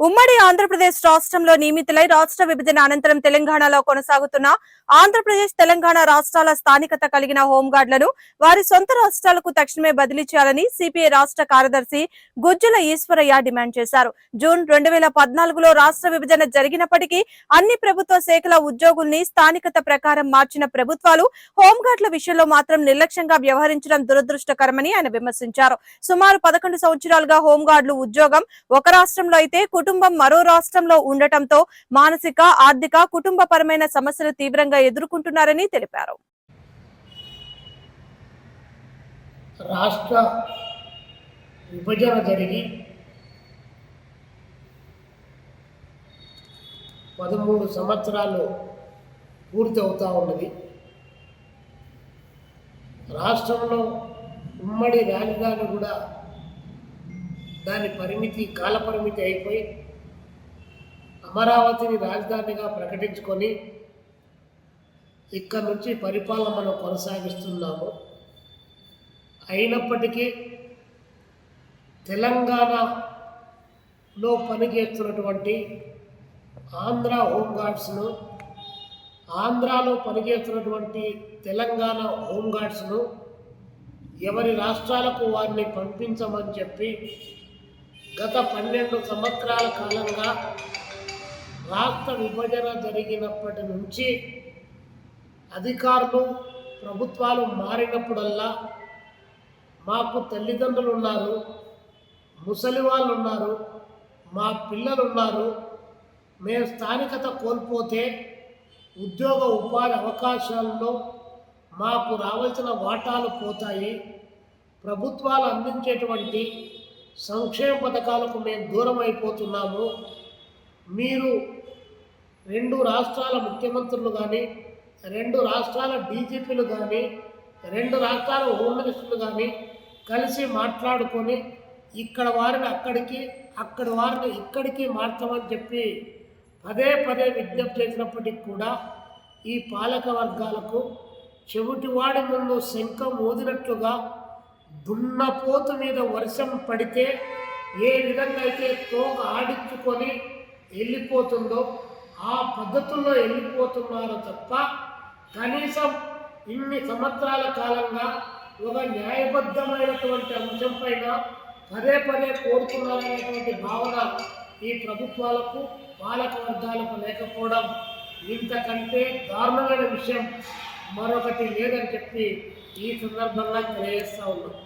ఉమ్మడి ఆంధ్రప్రదేశ్ రాష్ట్రంలో నియమితులై రాష్ట్ర విభజన అనంతరం తెలంగాణలో కొనసాగుతున్న ఆంధ్రప్రదేశ్ తెలంగాణ రాష్ట్రాల స్థానికత కలిగిన హోంగార్డులను వారి సొంత రాష్ట్రాలకు తక్షణమే బదిలీ చేయాలని సిపిఐ రాష్ట్ర కార్యదర్శి గుజ్జుల ఈశ్వరయ్య డిమాండ్ చేశారు. జూన్ రెండు వేల పద్నాలుగులో రాష్ట్ర విభజన జరిగినప్పటికీ అన్ని ప్రభుత్వ శాఖల ఉద్యోగుల్ని స్థానికత ప్రకారం మార్చిన ప్రభుత్వాలు హోంగార్డుల విషయంలో మాత్రం నిర్లక్ష్యంగా వ్యవహరించడం దురదృష్టకరమని ఆయన విమర్శించారు. సుమారు పదకొండు సంవత్సరాలుగా హోంగార్డులు ఉద్యోగం ఒక రాష్ట్రంలో అయితే మరో రాష్ట్రంలో ఉండటంతో మానసిక ఆర్థిక కుటుంబపరమైన సమస్యలు తీవ్రంగా ఎదుర్కొంటున్నారని తెలిపారు. రాష్ట్ర విభజన జరిగి పదమూడు సంవత్సరాలు పూర్తి అవుతా ఉన్నది. రాష్ట్రంలో ఉమ్మడి రాజధాని కూడా దాని పరిమితి కాల పరిమితి అయిపోయి అమరావతిని రాజధానిగా ప్రకటించుకొని ఇక్కడ నుంచి పరిపాలన మనం కొనసాగిస్తున్నాము. అయినప్పటికీ తెలంగాణలో పనిచేస్తున్నటువంటి ఆంధ్ర హోంగార్డ్స్ను ఆంధ్రాలో పనిచేస్తున్నటువంటి తెలంగాణ హోంగార్డ్స్ను ఎవరి రాష్ట్రాలకు వారిని పంపించమని చెప్పి గత పన్నెండు సంవత్సరాల కాలంగా రాష్ట్ర విభజన జరిగినప్పటి నుంచి అధికారులు ప్రభుత్వాలు మారినప్పుడల్లా మాకు తల్లిదండ్రులు ఉన్నారు ముసలి వాళ్ళు ఉన్నారు మా పిల్లలు ఉన్నారు మేము స్థానికత కోల్పోతే ఉద్యోగ ఉపాధి అవకాశాల్లో మాకు రావాల్సిన వాటాలు పోతాయి. ప్రభుత్వాలు అందించేటువంటి సంక్షేమ పథకాలకు మేము దూరం అయిపోతున్నాము మీరు రెండు రాష్ట్రాల ముఖ్యమంత్రులు కానీ రెండు రాష్ట్రాల డీజీపీలు కానీ రెండు రాష్ట్రాల హోమ్ మినిస్టర్లు కానీ కలిసి మాట్లాడుకొని ఇక్కడ వారిని అక్కడికి అక్కడి వారిని ఇక్కడికి మార్చమని చెప్పి పదే పదే విజ్ఞప్తి చేసినప్పటికి కూడా ఈ పాలక వర్గాలకు చెవిటివాడి ముందు శంఖం ఊదినట్లుగా దున్నపోతు మీద వర్షం పడితే ఏ విధంగా అయితే తోక ఆడించుకొని వెళ్ళిపోతుందో ఆ పద్ధతుల్లో వెళ్ళిపోతున్నారు తప్ప కనీసం ఇన్ని సంవత్సరాల కాలంగా ఒక న్యాయబద్ధమైనటువంటి అంశం పైన పదే పదే కోరుతున్నారనేటువంటి భావన ఈ ప్రభుత్వాలకు పాలక వర్గాలకు లేకపోవడం ఇంతకంటే దారుణమైన విషయం మరొకటి లేదని చెప్పి ఈ సందర్భంగా తెలియజేస్తా ఉన్నాం.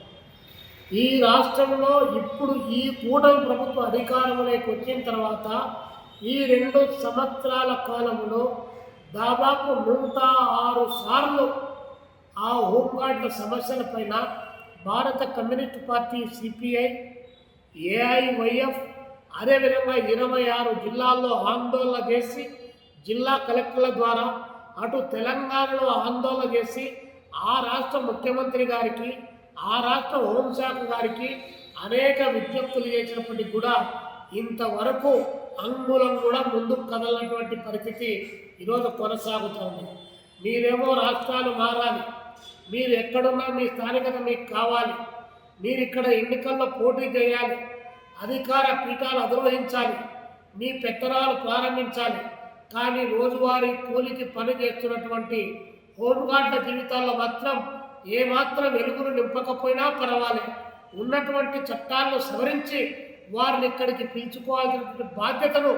ఈ రాష్ట్రంలో ఇప్పుడు ఈ కూటమి ప్రభుత్వ అధికారంలోకి వచ్చిన తర్వాత ఈ రెండు సంవత్సరాల కాలంలో దాదాపు నూట ఆరు సార్లు ఆ హోంగార్డుల సమస్యలపైన భారత కమ్యూనిస్ట్ పార్టీ సిపిఐ ఏఐవైఎఫ్ అదేవిధంగా ఇరవై ఆరు జిల్లాల్లో ఆందోళన చేసి జిల్లా కలెక్టర్ల ద్వారా అటు తెలంగాణలో ఆందోళన చేసి ఆ రాష్ట్ర ముఖ్యమంత్రి గారికి ఆ రాష్ట్ర హోంశాఖ గారికి అనేక విజ్ఞప్తులు చేసినప్పటికీ కూడా ఇంతవరకు అంగుళం కూడా ముందుకు కదలనటువంటి పరిస్థితి ఈరోజు కొనసాగుతోంది. మీరేమో రాష్ట్రాలు మారాలి. మీరు ఎక్కడున్నా మీ స్థానికత మీకు కావాలి. మీరు ఇక్కడ ఎన్నికల్లో పోటీ చేయాలి. అధికార పీఠాలు అధిరోహించాలి. మీ పెత్తనాలు ప్రారంభించాలి. కానీ రోజువారీ కూలికి పని చేస్తున్నటువంటి హోంగార్డుల జీవితాల్లో మాత్రం ఏమాత్రం వెలుగును నింపకపోయినా పర్వాలేదు. ఉన్నటువంటి చట్టాలను సవరించి వారిని ఇక్కడికి పిలుచుకోవాల్సినటువంటి బాధ్యతను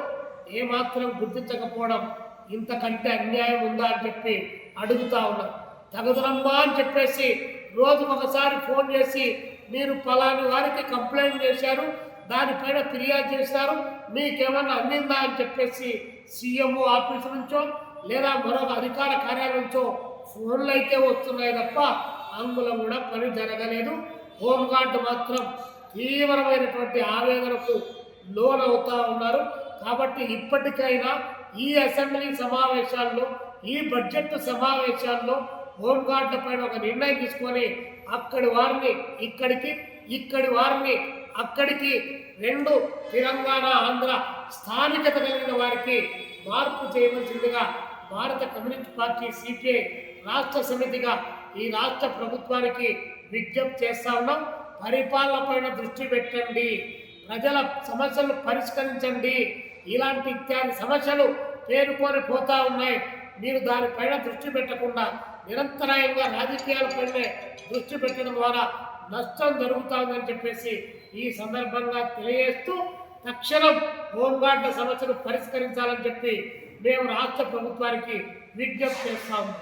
ఏమాత్రం గుర్తించకపోవడం ఇంతకంటే అన్యాయం ఉందా అని చెప్పి అడుగుతా ఉన్నాం తగదురమ్మా అని చెప్పేసి రోజు ఒకసారి ఫోన్ చేసి మీరు పలాని వారికి కంప్లైంట్ చేశారు దానిపైన ఫిర్యాదు చేశారు మీకేమన్నా అందిందా అని చెప్పేసి సీఎంఓ ఆఫీస్ నుంచో లేదా మరొక అధికార కార్యాలయం నుంచో ఫోన్లు అయితే వస్తున్నాయి తప్ప అందులో కూడా పని జరగలేదు. హోంగార్డు మాత్రం తీవ్రమైనటువంటి ఆవేదనకు లోనవుతూ ఉన్నారు. కాబట్టి ఇప్పటికైనా ఈ అసెంబ్లీ సమావేశాల్లో ఈ బడ్జెట్ సమావేశాల్లో హోంగార్డుల పైన ఒక నిర్ణయం తీసుకొని అక్కడి వారిని ఇక్కడికి ఇక్కడి వారిని అక్కడికి రెండు తెలంగాణ ఆంధ్ర స్థానికత కలిగిన వారికి మార్పు చేయవలసిందిగా భారత కమ్యూనిస్ట్ పార్టీ సిపిఐ రాష్ట్ర సమితిగా ఈ రాష్ట్ర ప్రభుత్వానికి విజ్ఞప్తి చేస్తా ఉన్నాం. పరిపాలన పైన దృష్టి పెట్టండి. ప్రజల సమస్యలు పరిష్కరించండి. ఇలాంటి ఇత్యాది సమస్యలు పేరుకొని పోతా ఉన్నాయి. మీరు దానిపైన దృష్టి పెట్టకుండా నిరంతరాయంగా రాజకీయాలపైనే దృష్టి పెట్టడం ద్వారా నష్టం జరుగుతుందని చెప్పేసి ఈ సందర్భంగా తెలియజేస్తూ తక్షణం హోంగార్డుల సమస్యను పరిష్కరించాలని చెప్పి మేము రాష్ట్ర ప్రభుత్వానికి విజ్ఞప్తి చేస్తాము.